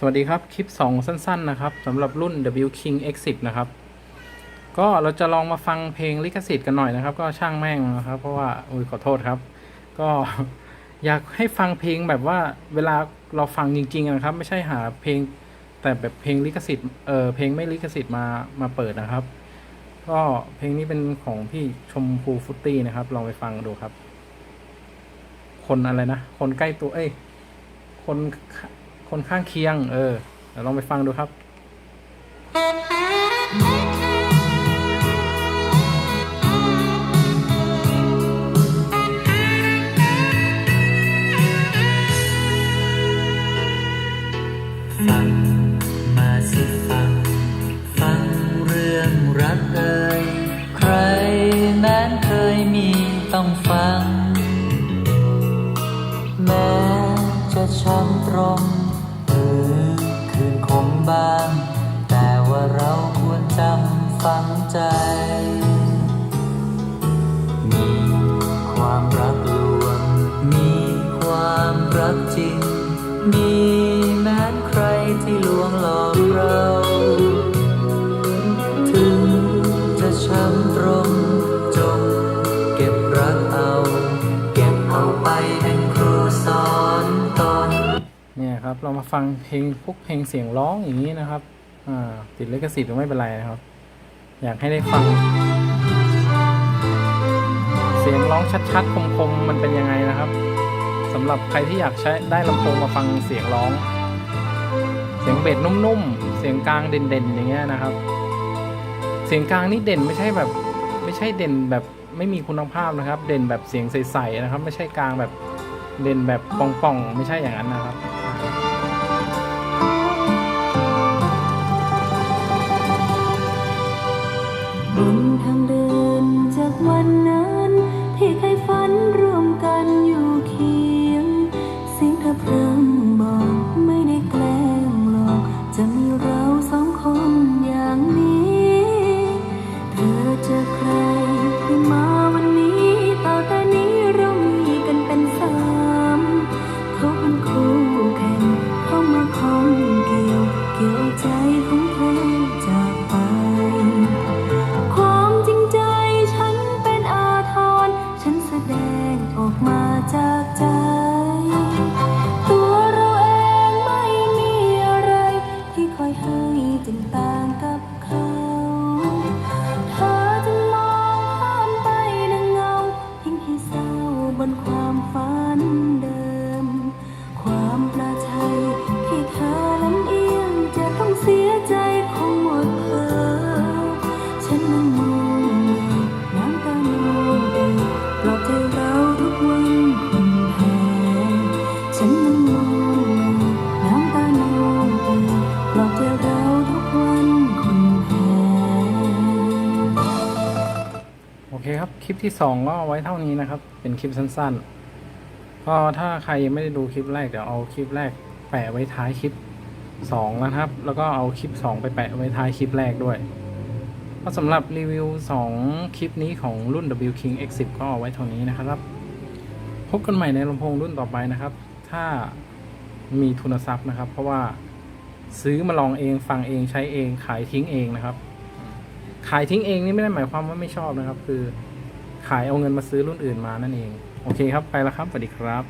สวัสดีครับ คลิป 2 สั้น ๆ นะครับสำหรับรุ่น W King X10 นะครับ ก็เราจะลองมาฟังเพลงลิขสิทธิ์กันหน่อยนะครับ ก็ช่างแม่งนะครับ เพราะว่าอุ้ยขอโทษครับ ก็อยากให้ฟังเพลงแบบว่าเวลาเราฟังจริง ๆ นะครับ ไม่ใช่หาเพลงแต่แบบเพลงลิขสิทธิ์เออเพลงไม่ลิขสิทธิ์มามาเปิดนะครับ ก็เพลงนี้เป็นของพี่ชมพูฟุตตี้นะครับ ลองไปฟังดูครับ คนอะไรนะ คนใกล้ตัวเอ้ยคน คนข้างเคียง เออเดี๋ยวลองไปฟังดูครับฟังมาสิฟัง ฟังเรื่องรักเอ่ยใครนั้นเคยมีต้องฟัง แม้จะช้ำตรง บาง แต่ว่าเราควรจำฝังใจ มีความรักลวง มีความรักจริง มีแม้ใครที่ลวงหลอก ครับ เรามาฟังเพลงพวกเพลงเสียงร้องอย่างนี้นะครับติดลิขสิทธิ์ก็ไม่เป็นไรนะครับ อยากให้ได้ฟัง เสียงร้องชัดๆ คมๆ มันเป็นยังไงนะครับสำหรับใครที่อยากใช้ได้ลำโพงมาฟังเสียงร้อง เสียงเบสนุ่มๆ เสียงกลางเด่นๆ อย่างเงี้ยนะครับ เสียงกลางนี่เด่นไม่ใช่แบบ ไม่ใช่เด่นแบบไม่มีคุณภาพนะครับ เด่นแบบเสียงใสๆนะครับ ไม่ใช่กลางแบบเด่นแบบป่องๆ ไม่ใช่อย่างนั้นนะครับ ที่เธอลำเอียงจะต้องเสียใจคงหมดเธอฉันนั่งงน้ำตาโนเอ่ยปลอบใจเราทุกวันคุณแพ้ฉันนั่งมองน้ำตาโนเอ่ยปลอบใจเราทุกวันคุณแพ้โอเคครับ คลิปที่2ก็ไว้เท่านี้นะครับ เป็นคลิปสั้นๆก็ถ้าใครยังไม่ได้ดูคลิปแรกเดี๋ยวเอาคลิปแรก แปะไว้ท้ายคลิป2นะครับ แล้วก็เอาคลิป 2 ไปแปะไว้ท้ายคลิปแรกด้วยก็สำหรับรีวิว 2 คลิปนี้ของรุ่น W King X10 ก็เอาไว้เท่านี้นะครับ พบกันใหม่ในลำโพงรุ่นต่อไปนะครับ ถ้ามีทุนทรัพย์นะครับ เพราะว่าซื้อมาลองเองฟังเองใช้เองขายทิ้งเองนะครับ ขายทิ้งเองนี่ไม่ได้หมายความว่าไม่ชอบนะครับ คือขายเอาเงินมาซื้อรุ่นอื่นมานั่นเอง โอเคครับไปแล้วครับสวัสดีครับ